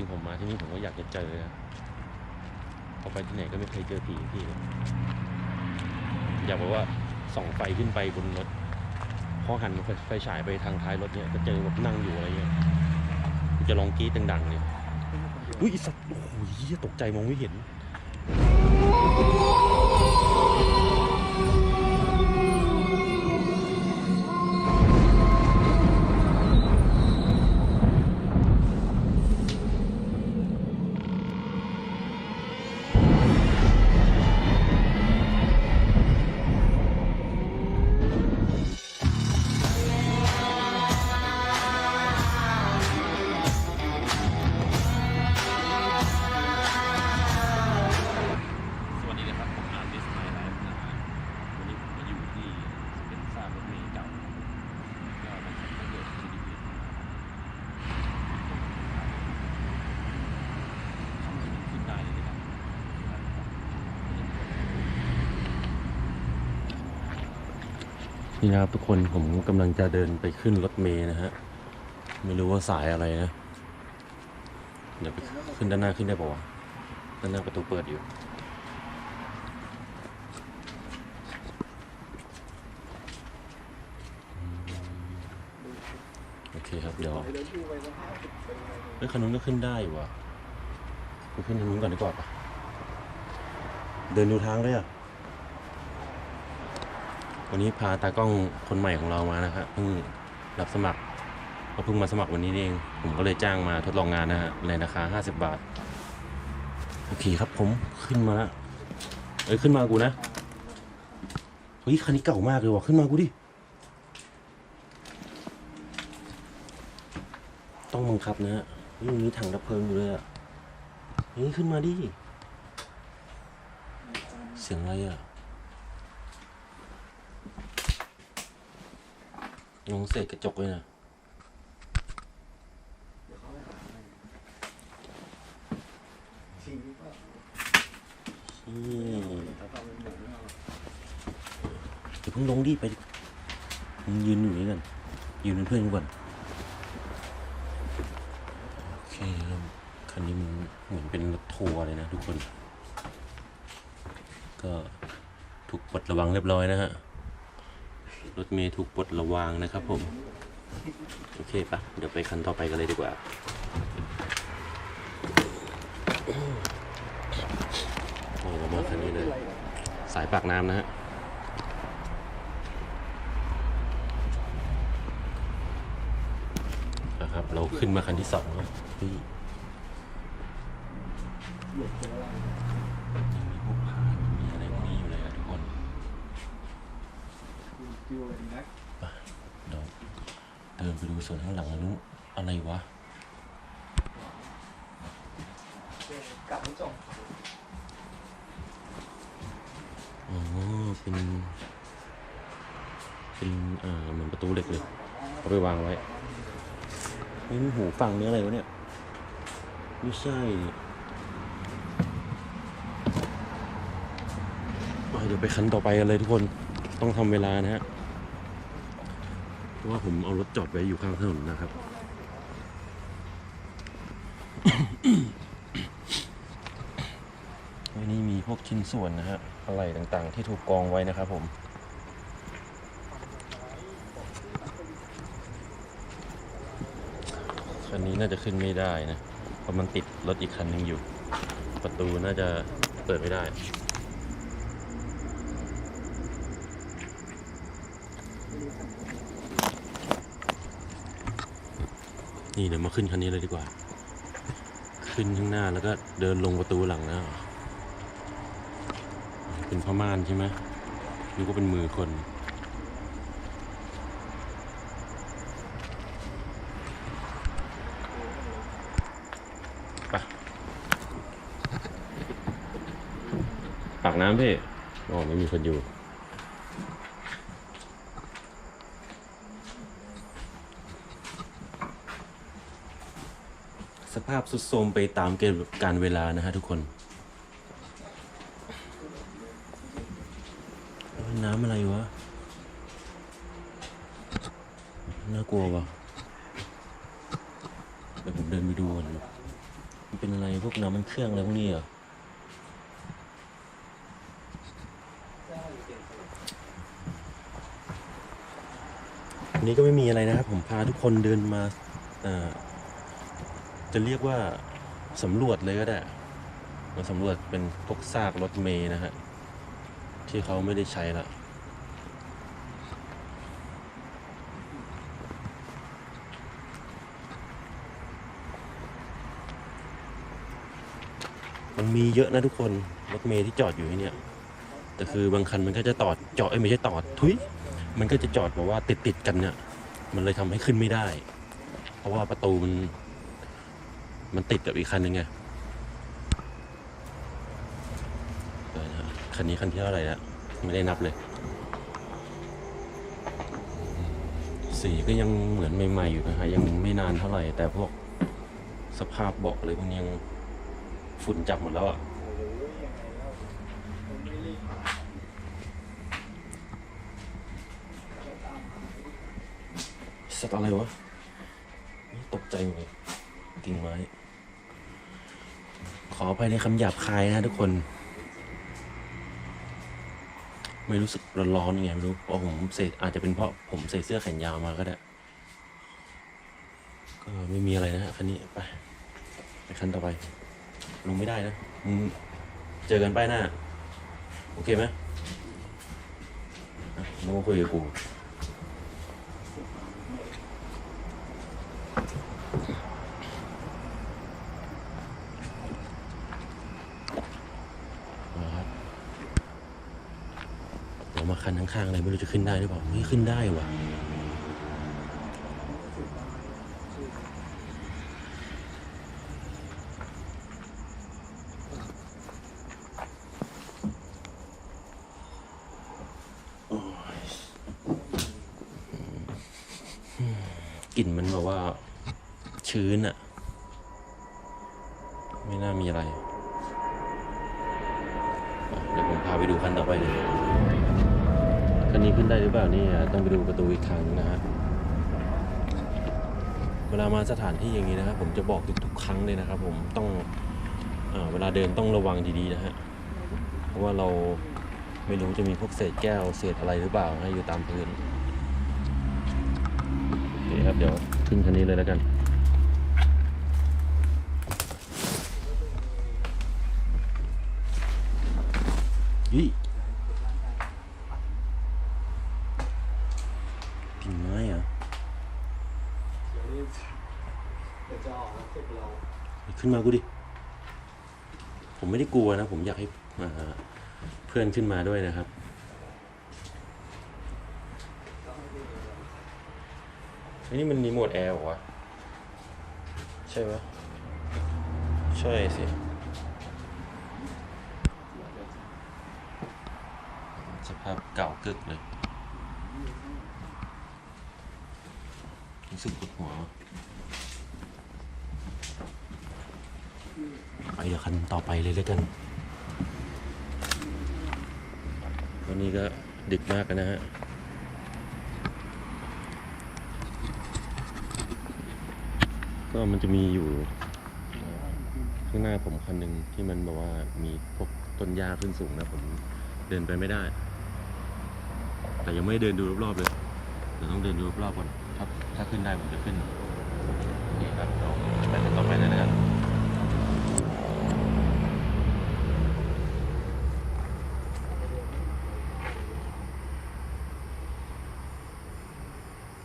ริงผมมาที่นี่ผมก็อยากจะเจอนะพอไปที่ไหนก็ไม่เคยเจอผีพี่เลยอยากบอกว่าส่องไฟขึ้นไปบนรถพอหันไฟไฟฉายไปทางท้ายรถเนี่ยก็เจอแบบนั่งอยู่อะไรเงี้ยจะลองกรีดดังๆเลยอุ้ยอ้สัตว์โอ้ยตกใจมองไม่เห็น นี่นะครับทุกคนผมกำลังจะเดินไปขึ้นรถเมล์นะฮะ ไม่รู้ว่าสายอะไรนะ เดี๋ยวไปขึ้นด้านหน้าขึ้นได้ปะวะด้านหน้าประตูเปิดอยู่ โอเคครับเดี๋ยวเฮ้ยคันนู้นก็ขึ้นได้อยู่ว่ะไปขึ้นทางนู้นก่อนดีกว่าปะเดินดูทางเลยอะ วันนี้พาตากล้องคนใหม่ของเรามานะครับเพิ่งรับสมัครเขาเพิ่งมาสมัครวันนี้เอง ผมก็เลยจ้างมาทดลองงานนะฮะในราคา 50 บาท โอเคครับผมขึ้นมาแล้วเอ้ยขึ้นมากูนะเฮ้ยคันนี้เก่ามากเลยว่ะขึ้นมากูดิ ต้องบังคับนะฮะนี่มีถังดับเพลิงอยู่เลยอะเฮ้ยขึ้นมาดิ เสียงอะไรอะ งงเศษกระจกเลยนะนี่เดี๋ยวเพิ่งลงดิไปมึงยืนอยู่นี่กันยืนเป็นเพื่อนกูก่อนโอเคครับคันนี้มันเหมือนเป็นรถทัวร์เลยนะทุกคน ก็ถูกปลดระวังเรียบร้อยนะฮะ รถเมย์ถูกปลดระวางนะครับผม โอเคปะเดี๋ยวไปคันต่อไปกันเลยดีกว่าโอ้มาคันนี้เลย สายปากน้ำนะฮะนะครับ เราขึ้นมาคันที่สองแล้วเฮ้ยยังมีพวกพานมีอะไรพวกนี้อยู่เลยอะทุกคนไป เดี๋ยวเดินไปดูส่วนข้างหลังนู้นอะไรวะอ๋อเป็น เป็นอ่าเหมือนประตูเหล็กเลยเอาไปวางไว้นี่มันหูฟังนี่อะไรวะเนี่ยไม่ใช่อะเดี๋ยวไปคันต่อไปกันเลยทุกคนต้องทำเวลานะฮะเพ ราะว่าผมเอารถจอดไว้อยู่ข้างถนนนะครับวันนี้มีพวกชิ้นส่วนนะฮะอะไรต่างๆ ที่ถูกกองไว้นะครับผมคันนี้น่าจะขึ้นไม่ได้นะ เพราะมันติดรถอีกคันหนึงอยู่ ประตูน่าจะเปิดไม่ได้ นี่เดี๋ยวมาขึ้นคันนี้เลยดีกว่า ขึ้นข้างหน้าแล้วก็เดินลงประตูหลังนะเป็นผ้าม่านใช่ไหมนี่ก็เป็นมือคนไปปากน้ำพี่ อ๋อ ไม่มีคนอยู่าพสุดโทมไปตามเกณฑ์การเวลานะฮะทุกคน น้ำอะไรวะ น่ากลัววะเดี๋ยวผมเดินไปดูก่อนมันเป็นอะไรพวกน้ำมันเครื่องอะไรพวกนี้เหรอนี้ก็ไม่มีอะไรนะครับ ผมพาทุกคนเดินมาอ่อ จะเรียกว่าสำรวจเลยก็ได้มาสำรวจเป็นพวกซากรถเมย์นะฮะที่เขาไม่ได้ใช้ละมันมีเยอะนะทุกคนรถเมย์ที่จอดอยู่ที่เนี่ยแต่คือบางคันมันก็จะตอดจอดเอ้ยไม่ใช่ตอดทุยมันก็จะจอดแบบว่าติดติดๆกันเนี่ยมันเลยทำให้ขึ้นไม่ได้ เพราะว่าประตูมัน มันติดกับอีกคันหนึ่งไงคันนี้คันที่เท่าไหร่แล้วไม่ได้นับเลย สีก็ยังเหมือนใหม่ๆอยู่นะฮะยังไม่นานเท่าไหร่ แต่พวกสภาพเบาะเลยพวกนี้ยังฝุ่นจับหมดแล้วอะสัตว์อะไรวะ ตกใจหมดเลย กิ่งไม้ขอไปในคำหยาบคายนะทุกคน ไม่รู้สึกร้อนๆยังไงไม่รู้เพราะผมใส่อาจจะเป็นเพราะผมใส่เสื้อแขนยาวมาก็ได้ ก็ไม่มีอะไรนะคันนี้ไปไปคันต่อไป ลงไม่ได้นะมึงเจอกันป้ายหน้า โอเคไหมมึงมาคุยกับกู นะครับเดี๋ยว มาคันข้างๆอะไรไม่รู้จะขึ้นได้หรือเปล่าไม่ขึ้นได้ว่ะ สถานที่อย่างนี้นะครับ ผมจะบอกทุกๆ ครั้งเลยนะครับ ผมต้องเอเวลาเดินต้องระวังดีๆนะฮะเพราะว่าเราไม่รู้จะมีพวกเศษแก้วเศษอะไรหรือเปล่านะอยู่ตามพื้นโอเคครับเดี๋ยวขึ้นคันนี้เลยแล้วกันยี่กิ่งไม้เหรอ เดี๋ยวนี้เดี๋ยวจะออกแล้วพวกเรา ขึ้นมากูดิ ผมไม่ได้กลัวนะ ผมอยากให้เพื่อนขึ้นมาด้วยนะครับ อันนี้มันรีโมทแอร์หรอวะ ใช่ไหมใช่สิสภาพเก่ากึกเลย รู้สึกปวดหัว ไปเดี๋ยว คันต่อไปเลยแล้วกันวันนี้ก็ดึกมากนะฮะก็มันจะมีอยู่ ข้างหน้าผมคันหนึ่งที่มันแบบว่ามีพวกต้นหญ้าขึ้นสูงนะผมเดินไปไม่ได้ แต่ยังไม่เดินดูรอบๆเลยเดี๋ยวต้องเดินดูรอบๆก่อนถ้าถ้าขึ้นได้ผมจะขึ้นนี่ครับเราไปกันต่อไปเลยนะครับ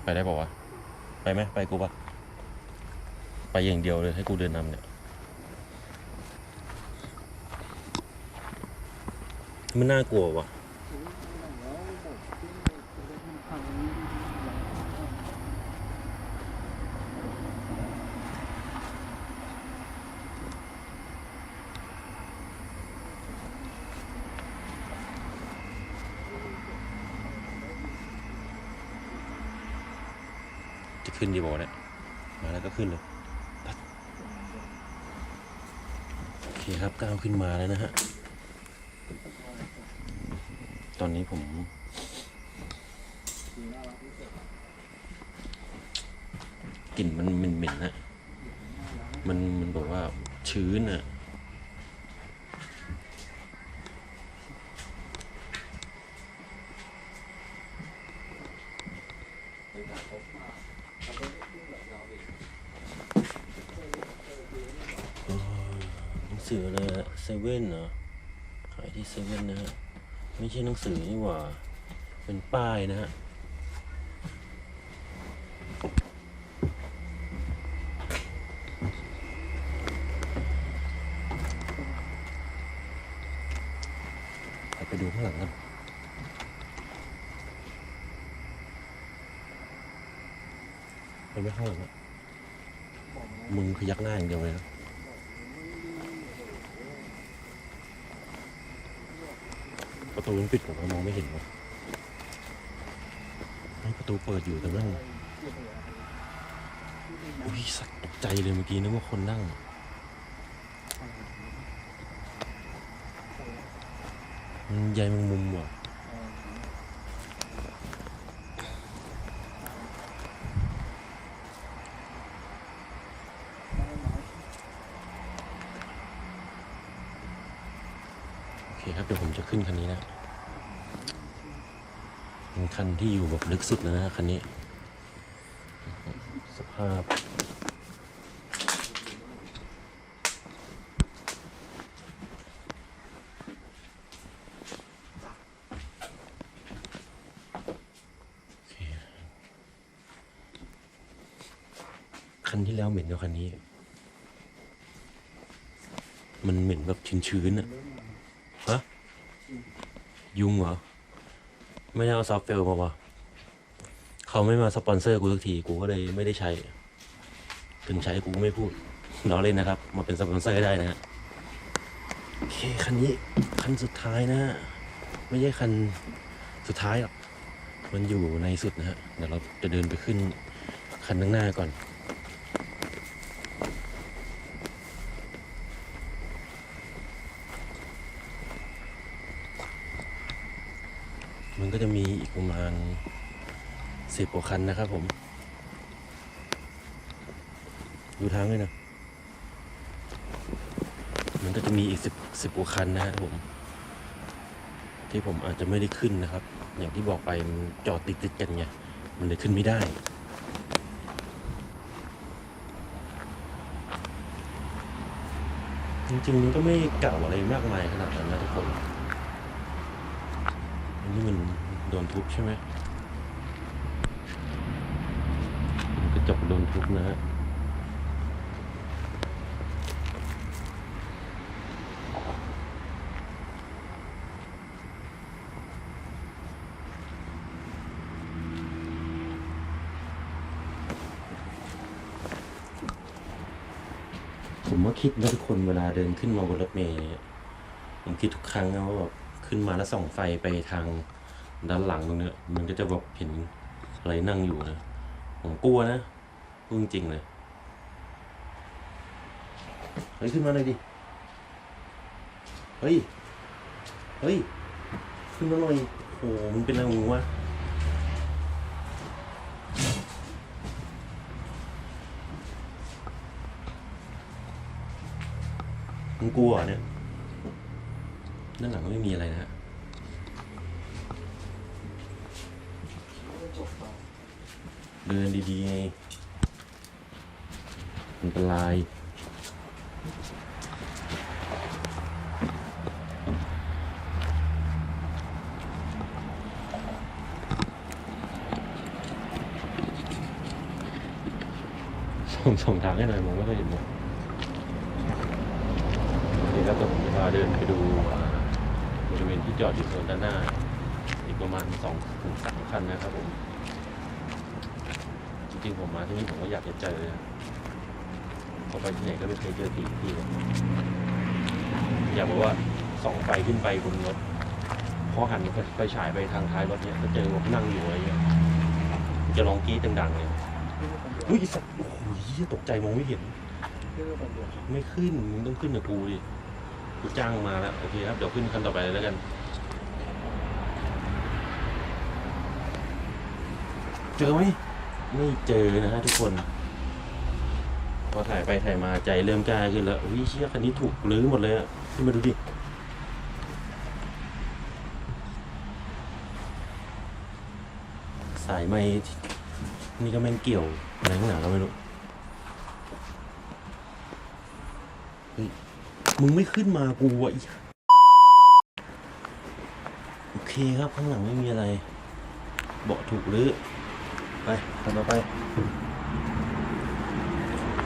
ไปได้ป่าวะ ไปไหมไปกูปะไปอย่างเดียวเลยให้กูเดินนำเนี่ย มันน่ากลัววะ ขึ้นดีบอกเนี่ยมาแล้วก็ขึ้นเลยโอเคครับก้าวขึ้นมาแล้วนะฮะตอนนี้ผม กลิ่นมันเหม็นๆนะมันมันแบบว่าชื้นอะงแต่ผมมาเราก็ไม่ขึ้นแบบเราอีก เออหนังสืออะไรอะเซเว่นเหรอ ขายที่ เซเว่นนะฮะ ไม่ใช่หนังสือนี่หว่า เป็นป้ายนะฮะ ไปดูข้างหลังกันไปไหมข้างหลังอะบอกนะมึงพยักหน้าอย่างเดียวเลยนะ ประตูมันปิดผมมองไม่เห็นวะประตูเปิดอยู่แต่นั่งอุ้ยสักตกใจเลยเมื่อกี้นึกว่าคนนั่งมันใยแมงมุมว่ะ คครับเดี๋ยวผมจะขึ้นคันนี้นะเป็นคันที่อยู่แบบลึกสุดแล้วนะคันนี้ สภาพ คันที่แล้วเหม็นกว่าคันนี้ มันเหม็นแบบชื้นๆอะฮะ ยุงเหรอ ไม่ได้เอาซอฟต์เฟลมาวะเขาไม่มาสปอนเซอร์กูสักที กูก็เลยไม่ได้ใช้ ถึงใช้กูไม่พูดล้อเล่นนะครับ มาเป็นสปอนเซอร์ได้นะฮะโอเค คันนี้ คันสุดท้ายนะฮะไม่ใช่คันสุดท้ายหรอกมันอยู่ในสุดนะฮะ เดี๋ยวเราจะเดินไปขึ้นคันข้างหน้าก่อนก็จะมีอีกประมาณสิบ กว่าคันนะครับผม ดูทางด้วยนะ มันก็จะมีอีกสิบสิบกว่าคันนะครับผม ที่ผมอาจจะไม่ได้ขึ้นนะครับ อย่างที่บอกไปมันจอดติดติดกันไง มันเลยขึ้นไม่ได้จริงๆมันก็ไม่เก่าอะไรมากมายขนาดนั้นนะทุกคน อันนี้มันโดนทุบใช่ไหมกระ จกโดนทุบนะฮะผมก็คิดนะทุกคนเวลาเดินขึ้นมาบนรถเมล์เนี่ยผมคิดทุกครั้งนะว่าแบบขึ้นมาแล้วส่องไฟไปทางด้านหลังตรงเนี้ยมันก็จะแบบเห็นอะไรนั่งอยู่นะผมกลัวนะ พูดจริงๆเลยเฮ้ยขึ้นมาเลยดิ เฮ้ย เฮ้ย ขึ้นมาหน่อยโอ้มึงเป็นอะไรของมึงวะมึงกลัวเนี่ย ด้านหลังก็ไม่มีอะไรนะฮะเดินดีๆไง อันตรายส่งส่งทางให้หน่อยมองไม่ค่อยเห็นเลยนี่ครับผมจะพาเดินไปดูบริเวณที่จอดอยู่โซนด้านหน้า อีกประมาณสองถึงสามคันนะครับผม จริงๆผมมาที่นี่ผมก็อยากจะเจอ อไปที่ไหนก็ไม่เคยเจอผีที่เลยอยากบอกว่าส่องไฟขึ้นไปบนรถพอหันไฟฉายไปทางท้ายรถเนี่ยก็เจอว่านั่งอยู่อะไรเงี้ยจะลองกรี้ดังๆเลยขึ้นมาคนเดียวอุ้ยสัตว์โอ้โหเหี้ยตกใจมองไม่เห็น ไม่ขึ้นมึงต้องขึ้นกับกูดิกูจ้างมาแล้วโอเคครับเดี๋ยวขึ้นคันต่อไปเลยแล้วกันเจอไหมไม่เจอนะฮะทุกคน พอถ่ายไปถ่ายมาใจเริ่มกล้าขึ้นแล้ววิเชี่ยคันนี้ถูกรื้อหมดเลยอะขึ้นมาดูดิสายไม้นี่ก็แม่งเกี่ยวอะไรข้างหนาก็ไม่รู้มึงไม่ขึ้นมากูอะโอเคครับข้างหลังไม่มีอะไร เบาะถูกหรือ ไปทำต่อไป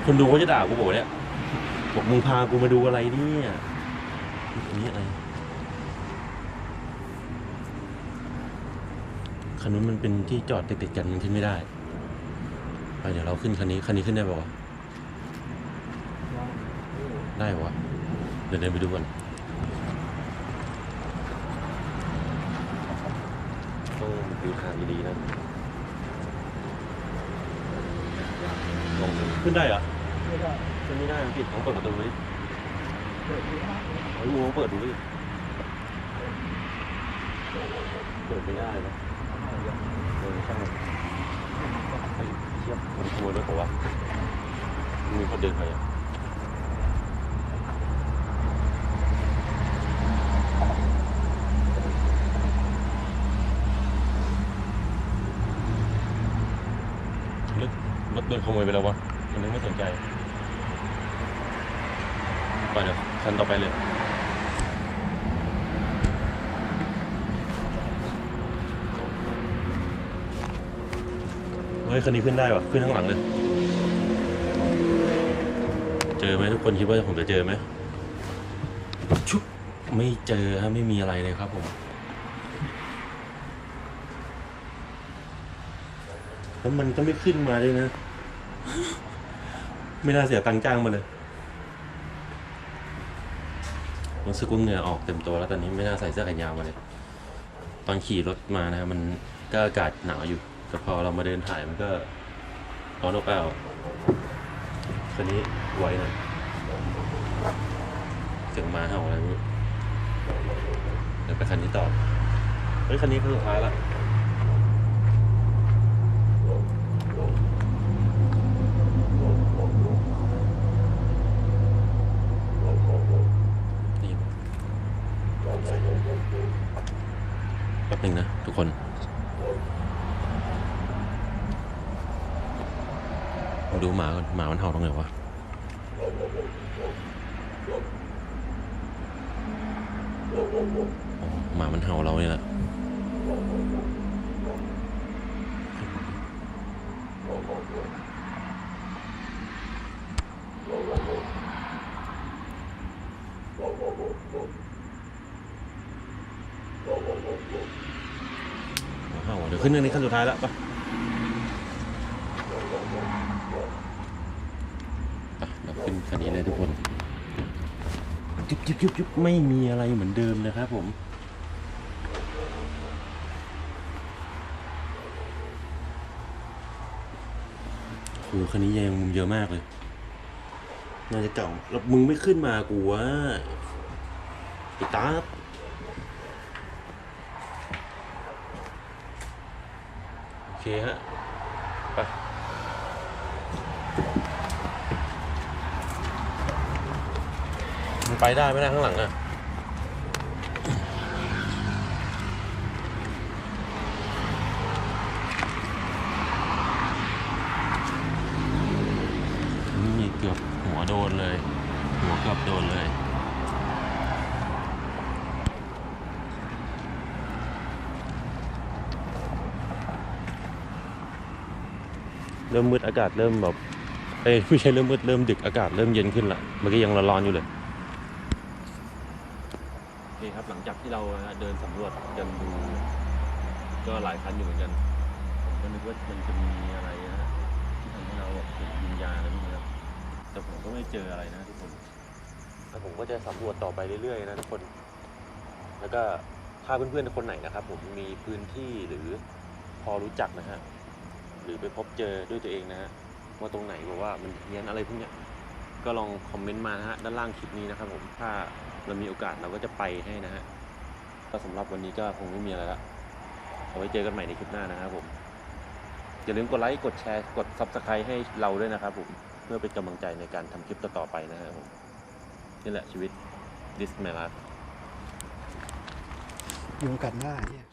คนดูเขาจะด่ากูบอกเนี่ยบอกมึงพากูมาดูอะไรเนี่ยอันนี้อะไรคันนู้นมันเป็นที่จอดติดๆกันมันขึ้นไม่ได้ ไปเดี๋ยวเราขึ้นคันนี้คันนี้ขึ้นได้ป่าวะได้ป่าวะเดี๋ยวเดินไปดูก่อนต้องดูทางดีๆนะลองดู ขึ้นได้เหรอไม่ได้ขึ้นไม่ได้มันปิดต้องเปิดประตูดิเปิดไม่ได้เฮ้ยมึงลองเปิดดูดิเปิดไม่ได้นะเออช่างมันเฮ้ยเทียบคนขโมยรถเปล่าวะมีคนเดินไปอะรถรถ โดนขโมยไปแล้ววะมันนึกไม่สนใจไปเดี๋ยวคันต่อไปเลยเฮ้ยคันนี้ขึ้นได้ปะขึ้นข้างหลังเลย เจอไหมทุกคนคิดว่าผมจะเจอไหมชุบไม่เจอครับไม่มีอะไรเลยครับผมแล้วมันก็ไม่ขึ้นมาเลยนะ ไม่น่าเสียตังค์จ้างมาเลยรู้สึกว่าเหงื่อออกเต็มตัวแล้วตอนนี้ไม่น่าใส่เสื้อแขนยาวมาเลย ตอนขี่รถมานะมันก็อากาศหนาวอยู่แต่พอเรามาเดินถ่ายมันก็ร้อนอบอ้าวคันนี้ไว้หน่อยเสียงมาเห่าอะไรไม่รู้เดี๋ยวไปคันนี้ต่อเฮ้ยคันนี้คันสุดท้ายละ ป๊บหนึ่งนะทุกคนมาดูหมาก่อนหมามันเห่าตรงไหนวะหมามันเห่าเราเนี่ยแหละหมาเห่าเดี๋ยว ขึ้นเรื่องนี้ขั้นสุดท้ายแล้วไปอะเราขึ้นคันนี้เลยทุกคนจุ๊บจุ๊บจุ๊บจุ๊บไม่มีอะไรเหมือนเดิมนะครับผมโหคันนี้ยังมุมเยอะมากเลย น่าจะเก่าแล้วมึงไม่ขึ้นมากูวะไอ้ตาบโอ เคฮะ ไป มันไปได้ไหมนะข้างหลังอะนี่เกือบหัวโดนเลย หัวเกือบโดนเลย เริ่มมืดอากาศเริ่มแบบเอ้ยไม่ใช่เริ่มมืดเริ่มดึกอากาศเริ่มเย็นขึ้นละเมื่อกี้ยังร้อนๆอยู่เลยนี่ครับหลังจากที่เราเดินสำรวจกันดู ก็หลายคันอยู่เหมือนกันผมก็นึกว่ามันจะมีอะไรนะที่ทำให้เราแบบเห็นวิญญาณอะไรพวกนี้ครับแต่ผมก็ไม่เจออะไรนะทุกคนแต่ผมก็จะสำรวจต่อไปเรื่อยๆนะทุกคน แล้วก็ถ้าเพื่อนๆคนไหนนะครับ ผมมีพื้นที่หรือพอรู้จักนะฮะห รือไปพบเจอด้วยตัวเองนะฮะว่าตรงไหนบอกว่ามันเพี้ยนอะไรพวกเนี้ยก็ลองคอมเมนต์มานะฮะด้านล่างคลิปนี้นะครับผมถ้าเรามีโอกาสเราก็จะไปให้นะฮะก็สำหรับวันนี้ก็คงไม่มีอะไรละเอาไว้เจอกันใหม่ในคลิปหน้านะครับผมอย่าลืมกดไลค์กดแชร์กด subscribe ให้เราด้วยนะครับผมเพื่อเป็นกำลังใจในการทำคลิปต่อๆไปนะครับผมนี่แหละชีวิต this my life ยุงกัดหน้าเนี่ย